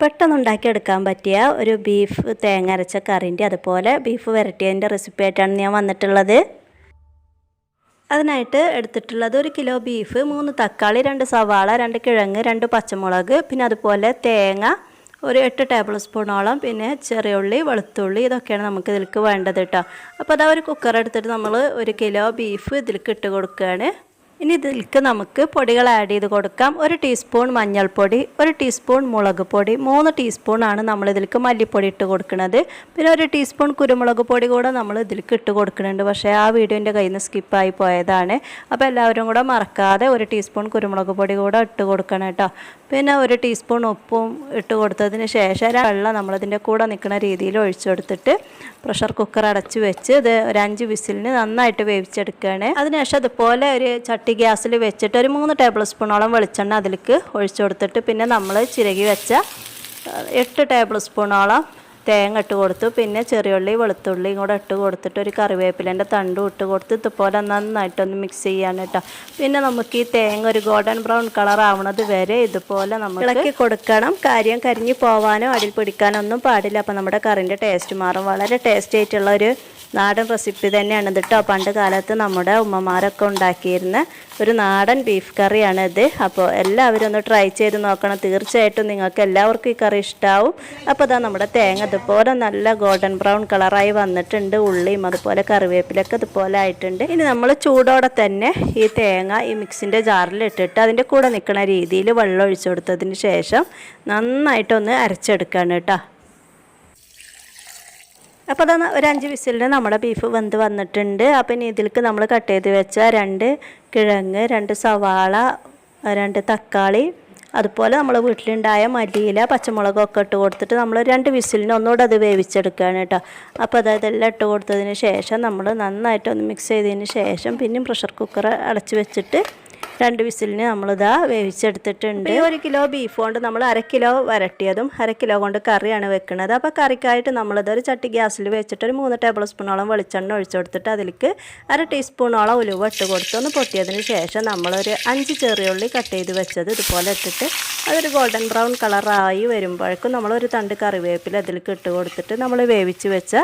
പെട്ടെന്ന് ഉണ്ടാക്കിയെടുക്കാൻ പറ്റിയ ഒരു ബീഫ് തേങ്ങ അരച്ച കറിന്റെ അതുപോലെ ബീഫ് വരട്ടിയതിന്റെ റെസിപ്പി ആയിട്ടാണ് ഞാൻ വന്നിട്ടുള്ളത്. അതിനായിട്ട് എടുത്തിട്ടുള്ളത് ഒരു കിലോ ബീഫ് മൂന്ന് തക്കാളി രണ്ട് സവാള രണ്ട് കിഴങ്ങ് രണ്ട് പച്ചമുളക് പിന്നെ അതുപോലെ തേങ്ങ ഒരു എട്ട് ടേബിൾ സ്പൂണോളം പിന്നെ ചെറിയ ഉള്ളി വെളുത്തുള്ളി ഇതൊക്കെയാണ് നമുക്ക് ഇതിലേക്ക് വേണ്ടത് കേട്ടോ അപ്പോൾ അതാ ഒരു കുക്കർ എടുത്തിട്ട് നമ്മൾ ഒരു കിലോ ബീഫ് ഇതിലേക്ക് ഇട്ട് കൊടുക്കുകയാണ് ഇനി ഇതിലേക്ക് നമുക്ക് പൊടികൾ ആഡ് ചെയ്ത് കൊടുക്കാം. ഒരു ടീസ്പൂൺ മഞ്ഞൾപ്പൊടി ഒരു ടീസ്പൂൺ മുളക് പൊടി മൂന്ന് ടീസ്പൂണാണ് നമ്മൾ ഇതിലേക്ക് മല്ലിപ്പൊടി ഇട്ട് കൊടുക്കുന്നത്. പിന്നെ ഒരു ടീസ്പൂൺ കുരുമുളക് പൊടി കൂടെ നമ്മൾ ഇതിലേക്ക് ഇട്ട് കൊടുക്കുന്നുണ്ട്. പക്ഷേ ആ വീഡിയോന്റെ കയ്യിൽ നിന്ന് സ്കിപ്പായി പോയതാണ്. അപ്പോൾ എല്ലാവരും കൂടെ മറക്കാതെ ഒരു ടീസ്പൂൺ കുരുമുളക് പൊടി കൂടെ ഇട്ട് കൊടുക്കണം കേട്ടോ. പിന്നെ ഒരു ടീസ്പൂൺ ഉപ്പും ഇട്ട് കൊടുത്തതിന് ശേഷം വെള്ളം നമ്മളതിന്റെ കൂടെ നിൽക്കുന്ന രീതിയിൽ ഒഴിച്ചെടുത്തിട്ട് പ്രഷർ കുക്കർ അടച്ച് വെച്ച് ഇത് ഒരു അഞ്ച് വിസിലിന് നന്നായിട്ട് വേവിച്ചെടുക്കുകയാണ്. അതിനുശേഷം അതുപോലെ ഒരു ചട്ടി ഗ്യാസിൽ വെച്ചിട്ട് ഒരു മൂന്ന് ടേബിൾ സ്പൂണോളം വെളിച്ചെണ്ണ അതിലേക്ക് ഒഴിച്ചു കൊടുത്തിട്ട് പിന്നെ നമ്മൾ ചിരകി വെച്ച എട്ട് ടേബിൾ സ്പൂണോളം തേങ്ങ ഇട്ട് കൊടുത്തു. പിന്നെ ചെറിയുള്ളി വെളുത്തുള്ളിയും കൂടെ ഇട്ട് കൊടുത്തിട്ട് ഒരു കറിവേപ്പിലേന്റെ തണ്ടും ഇട്ട് കൊടുത്ത് ഇതുപോലെ നന്നായിട്ടൊന്ന് മിക്സ് ചെയ്യാൻ കേട്ടോ പിന്നെ നമുക്ക് ഈ തേങ്ങ ഒരു ഗോൾഡൻ ബ്രൗൺ കളർ ആവണത് വരെ ഇതുപോലെ നമ്മൾ ഇളക്കി കൊടുക്കണം. കാര്യം കരിഞ്ഞു പോവാനോ അടിയിൽ പിടിക്കാനോ ഒന്നും പാടില്ല. അപ്പോൾ നമ്മുടെ കറിന്റെ ടേസ്റ്റ് മാറും. വളരെ ടേസ്റ്റ് ആയിട്ടുള്ള ഒരു നാടൻ റെസിപ്പി തന്നെയാണ് കേട്ടോ പണ്ട് കാലത്ത് നമ്മുടെ ഉമ്മമാരൊക്കെ ഉണ്ടാക്കിയിരുന്ന ഒരു നാടൻ ബീഫ് കറിയാണ് ഇത്. അപ്പോൾ എല്ലാവരും ഒന്ന് ട്രൈ ചെയ്ത് നോക്കണം. തീർച്ചയായിട്ടും നിങ്ങൾക്ക് എല്ലാവർക്കും ഈ കറി ഇഷ്ടമാവും അപ്പോൾ അതാ നമ്മുടെ തേങ്ങ ഇതുപോലെ നല്ല ഗോൾഡൻ ബ്രൗൺ കളറായി വന്നിട്ടുണ്ട് ഉള്ളിയും അതുപോലെ കറിവേപ്പിലൊക്കെ ഇതുപോലെ ആയിട്ടുണ്ട്. ഇനി നമ്മൾ ചൂടോടെ തന്നെ ഈ തേങ്ങ ഈ മിക്സിന്റെ ജാറിൽ ഇട്ടിട്ട് അതിന്റെ കൂടെ നിൽക്കുന്ന രീതിയിൽ വെള്ളം ഒഴിച്ചു കൊടുത്തതിന് ശേഷം നന്നായിട്ടൊന്ന് അരച്ചെടുക്കുകയാണ് കേട്ടോ. അപ്പോൾ അതാ ഒരു അഞ്ച് വിസിലിന് നമ്മുടെ ബീഫ് വെന്ത് വന്നിട്ടുണ്ട്. അപ്പം ഇനി ഇതിലേക്ക് നമ്മൾ കട്ട് ചെയ്ത് വെച്ച രണ്ട് കിഴങ്ങ് രണ്ട് സവാള രണ്ട് തക്കാളി അതുപോലെ നമ്മൾ വീട്ടിലുണ്ടായ മല്ലിയില പച്ചമുളകൊക്കെ ഇട്ട് കൊടുത്തിട്ട് നമ്മൾ രണ്ട് വിസിലിന് ഒന്നുകൂടെ അത് വേവിച്ചെടുക്കുകയാണ് കേട്ടോ. അപ്പോൾ അത് എല്ലാം ഇട്ട് കൊടുത്തതിന് ശേഷം നമ്മൾ നന്നായിട്ട് ഒന്ന് മിക്സ് ചെയ്തതിന് ശേഷം പിന്നെയും പ്രഷർ കുക്കർ അടച്ച് വെച്ചിട്ട് രണ്ട് വിസിലിന് നമ്മളിതാ വേവിച്ചെടുത്തിട്ടുണ്ട്. ഒരു കിലോ ബീഫ് കൊണ്ട് നമ്മൾ അര കിലോ വരട്ടിയതും അര കിലോ കൊണ്ട് കറിയാണ് വെക്കുന്നത്. അപ്പോൾ കറിക്കായിട്ട് നമ്മളിത് ഒരു ചട്ടി ഗ്യാസിൽ വെച്ചിട്ട് ഒരു മൂന്ന് ടേബിൾ സ്പൂണോളം വെളിച്ചെണ്ണ ഒഴിച്ചു കൊടുത്തിട്ട് അതിലേക്ക് അര ടീസ്പൂണോളം ഉലുവ ഇട്ട് കൊടുത്ത് ഒന്ന് പൊട്ടിയതിന് ശേഷം നമ്മളൊരു അഞ്ച് ചെറിയുള്ളി കട്ട് ചെയ്ത് വെച്ചത് ഇതുപോലെ ഇട്ടിട്ട് അതൊരു ഗോൾഡൻ ബ്രൗൺ കളറായി വരുമ്പോഴേക്കും നമ്മളൊരു തണ്ട് കറിവേപ്പില അതിലേക്ക് ഇട്ട് കൊടുത്തിട്ട് നമ്മൾ വേവിച്ച് വെച്ച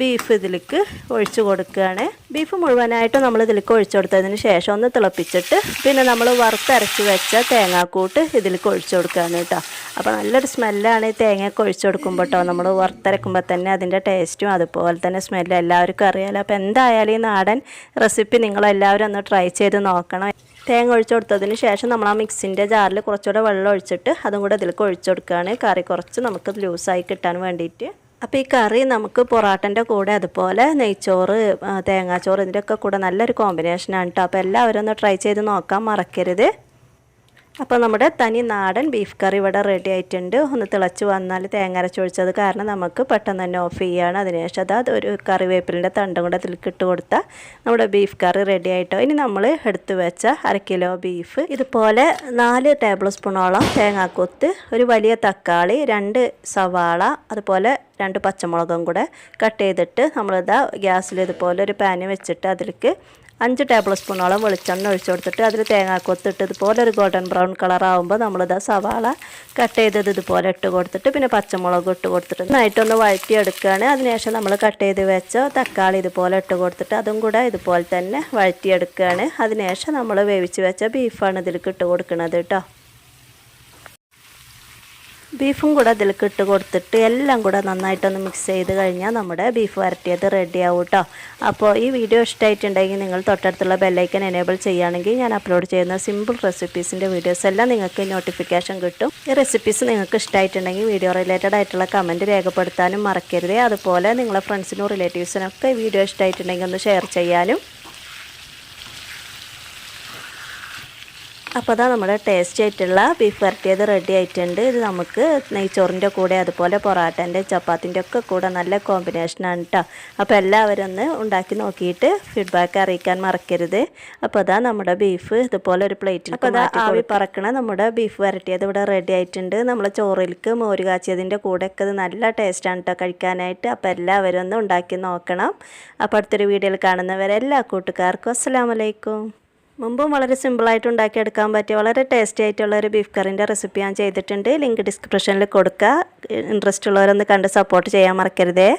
ബീഫ് ഇതിലേക്ക് ഒഴിച്ചു കൊടുക്കുകയാണ്. ബീഫ് മുഴുവനായിട്ട് നമ്മൾ ഇതിലേക്ക് ഒഴിച്ചു കൊടുത്തതിന് ശേഷം ഒന്ന് തിളപ്പിച്ചിട്ട് പിന്നെ നമ്മൾ വറുത്തരച്ച് വെച്ച തേങ്ങാക്കൂട്ട് ഇതിലേക്ക് ഒഴിച്ചു കൊടുക്കുകയാണ് കേട്ടോ. അപ്പോൾ നല്ലൊരു സ്മെല്ലാണ് ഈ തേങ്ങയൊക്കെ ഒഴിച്ചു കൊടുക്കുമ്പോൾ കേട്ടോ. നമ്മൾ വറുത്തരക്കുമ്പോൾ തന്നെ അതിന്റെ ടേസ്റ്റും അതുപോലെ തന്നെ സ്മെല്ലും എല്ലാവർക്കും അറിയാലോ. അപ്പോൾ എന്തായാലും ഈ നാടൻ റെസിപ്പി നിങ്ങളെല്ലാവരും ഒന്ന് ട്രൈ ചെയ്ത് നോക്കണം. തേങ്ങ ഒഴിച്ചു കൊടുത്തതിന് ശേഷം നമ്മൾ ആ മിക്സിന്റെ ജാറിൽ കുറച്ചുകൂടെ വെള്ളം ഒഴിച്ചിട്ട് അതും കൂടെ ഇതിലേക്ക് ഒഴിച്ചു കൊടുക്കുകയാണ്. കറി കുറച്ച് നമുക്ക് ലൂസായി കിട്ടാൻ വേണ്ടിയിട്ട്. അപ്പോൾ ഈ കറി നമുക്ക് പൊറാട്ടന്റെ കൂടെ അതുപോലെ നെയ്ച്ചോറ് തേങ്ങാച്ചോറ് ഇതിന്റെയൊക്കെ കൂടെ നല്ലൊരു കോമ്പിനേഷനാണ് കേട്ടോ അപ്പോൾ എല്ലാവരും ഒന്ന് ട്രൈ ചെയ്ത് നോക്കാൻ മറക്കരുത്. അപ്പോൾ നമ്മുടെ തനി നാടൻ ബീഫ് കറി ഇവിടെ റെഡി ആയിട്ടുണ്ട്. ഒന്ന് തിളച്ച് വന്നാൽ തേങ്ങ അരച്ചൊഴിച്ചത് കാരണം നമുക്ക് പെട്ടെന്ന് തന്നെ ഓഫ് ചെയ്യുകയാണ് അതിനുശേഷം അത് ഒരു കറിവേപ്പിലിന്റെ തണ്ടും കൂടെ അതിലേക്ക് ഇട്ട് കൊടുത്താൽ നമ്മുടെ ബീഫ് കറി റെഡി ആയിട്ടോ. ഇനി നമ്മൾ എടുത്തു വെച്ച അര കിലോ ബീഫ് ഇതുപോലെ നാല് ടേബിൾ സ്പൂണോളം തേങ്ങാക്കൊത്ത് ഒരു വലിയ തക്കാളി രണ്ട് സവാള അതുപോലെ രണ്ട് പച്ചമുളകും കൂടെ കട്ട് ചെയ്തിട്ട് നമ്മളിതാ ഗ്യാസിൽ ഇതുപോലെ ഒരു പാന് വെച്ചിട്ട് അതിലേക്ക് അഞ്ച് ടേബിൾ സ്പൂണോളം വെളിച്ചെണ്ണ ഒഴിച്ചു കൊടുത്തിട്ട് അതിൽ തേങ്ങാക്കൊത്തിട്ട് ഇതുപോലെ ഒരു ഗോൾഡൻ ബ്രൗൺ കളർ ആകുമ്പോൾ നമ്മളിത് സവാള കട്ട് ചെയ്തത് ഇതുപോലെ ഇട്ട് കൊടുത്തിട്ട് പിന്നെ പച്ചമുളക് ഇട്ട് കൊടുത്തിട്ട് നന്നായിട്ടൊന്ന് വഴറ്റിയെടുക്കുകയാണ് അതിനുശേഷം നമ്മൾ കട്ട് ചെയ്ത് വെച്ച തക്കാളി ഇതുപോലെ ഇട്ട് കൊടുത്തിട്ട് അതും കൂടെ ഇതുപോലെ തന്നെ വഴറ്റിയെടുക്കുകയാണ് അതിനുശേഷം നമ്മൾ വേവിച്ച് വെച്ച ബീഫാണ് ഇതിലേക്ക് ഇട്ട് കൊടുക്കുന്നത് കേട്ടോ. ബീഫും കൂടെ അതിലേക്ക് ഇട്ട് കൊടുത്തിട്ട് എല്ലാം കൂടെ നന്നായിട്ടൊന്ന് മിക്സ് ചെയ്ത് കഴിഞ്ഞാൽ നമ്മുടെ ബീഫ് വരട്ടിയത് റെഡി ആവും കേട്ടോ അപ്പോൾ ഈ വീഡിയോ ഇഷ്ടമായിട്ടുണ്ടെങ്കിൽ നിങ്ങൾ തൊട്ടടുത്തുള്ള ബെല്ലൈക്കൻ എനേബിൾ ചെയ്യുകയാണെങ്കിൽ ഞാൻ അപ്ലോഡ് ചെയ്യുന്ന സിമ്പിൾ റെസിപ്പീസിന്റെ വീഡിയോസ് എല്ലാം നിങ്ങൾക്ക് നോട്ടിഫിക്കേഷൻ കിട്ടും. ഈ റെസിപ്പീസ് നിങ്ങൾക്ക് ഇഷ്ടമായിട്ടുണ്ടെങ്കിൽ വീഡിയോ റിലേറ്റഡ് ആയിട്ടുള്ള കമന്റ് രേഖപ്പെടുത്താനും മറക്കരുത്. അതുപോലെ നിങ്ങളെ ഫ്രണ്ട്സിനും റിലേറ്റീവ്സിനൊക്കെ വീഡിയോ ഇഷ്ടമായിട്ടുണ്ടെങ്കിൽ ഒന്ന് ഷെയർ ചെയ്യാനും അപ്പോൾ അതാ നമ്മുടെ ടേസ്റ്റ് ആയിട്ടുള്ള ബീഫ് വരട്ടിയത് റെഡി ആയിട്ടുണ്ട്. ഇത് നമുക്ക് നെയ്ച്ചോറിന്റെ കൂടെ അതുപോലെ പൊറാട്ടന്റെ ചപ്പാത്തിന്റെ ഒക്കെ കൂടെ നല്ല കോമ്പിനേഷനാണ് കേട്ടോ അപ്പോൾ എല്ലാവരും ഒന്ന് ഉണ്ടാക്കി നോക്കിയിട്ട് ഫീഡ്ബാക്ക് അറിയിക്കാൻ മറക്കരുത്. അപ്പോൾ അതാ നമ്മുടെ ബീഫ് ഇതുപോലെ ഒരു പ്ലേറ്റിൽ അപ്പോൾ അതാ ആവി പറക്കണ നമ്മുടെ ബീഫ് വരട്ടിയത് ഇവിടെ റെഡി ആയിട്ടുണ്ട്. നമ്മൾ ചോറിലേക്ക് മോര് കാച്ചിയതിന്റെ കൂടെയൊക്കെ ഇത് നല്ല ടേസ്റ്റാണ് കേട്ടോ കഴിക്കാനായിട്ട്. അപ്പോൾ എല്ലാവരും ഒന്ന് ഉണ്ടാക്കി നോക്കണം. അപ്പോൾ അടുത്തൊരു വീഡിയോയിൽ കാണുന്നവരെല്ലാ കൂട്ടുകാർക്കും അസ്സാം വലൈക്കും മുമ്പും വളരെ സിമ്പിളായിട്ട് ഉണ്ടാക്കിയെടുക്കാൻ പറ്റിയ വളരെ ടേസ്റ്റി ആയിട്ടുള്ള ഒരു ബീഫ് കറിന്റെ റെസിപ്പി ഞാൻ ചെയ്തിട്ടുണ്ട്. ലിങ്ക് ഡിസ്ക്രിപ്ഷനിൽ കൊടുക്കുക ഇൻട്രസ്റ്റ് ഉള്ളവരൊന്ന് കണ്ട് സപ്പോർട്ട് ചെയ്യാൻ മറക്കരുതേ.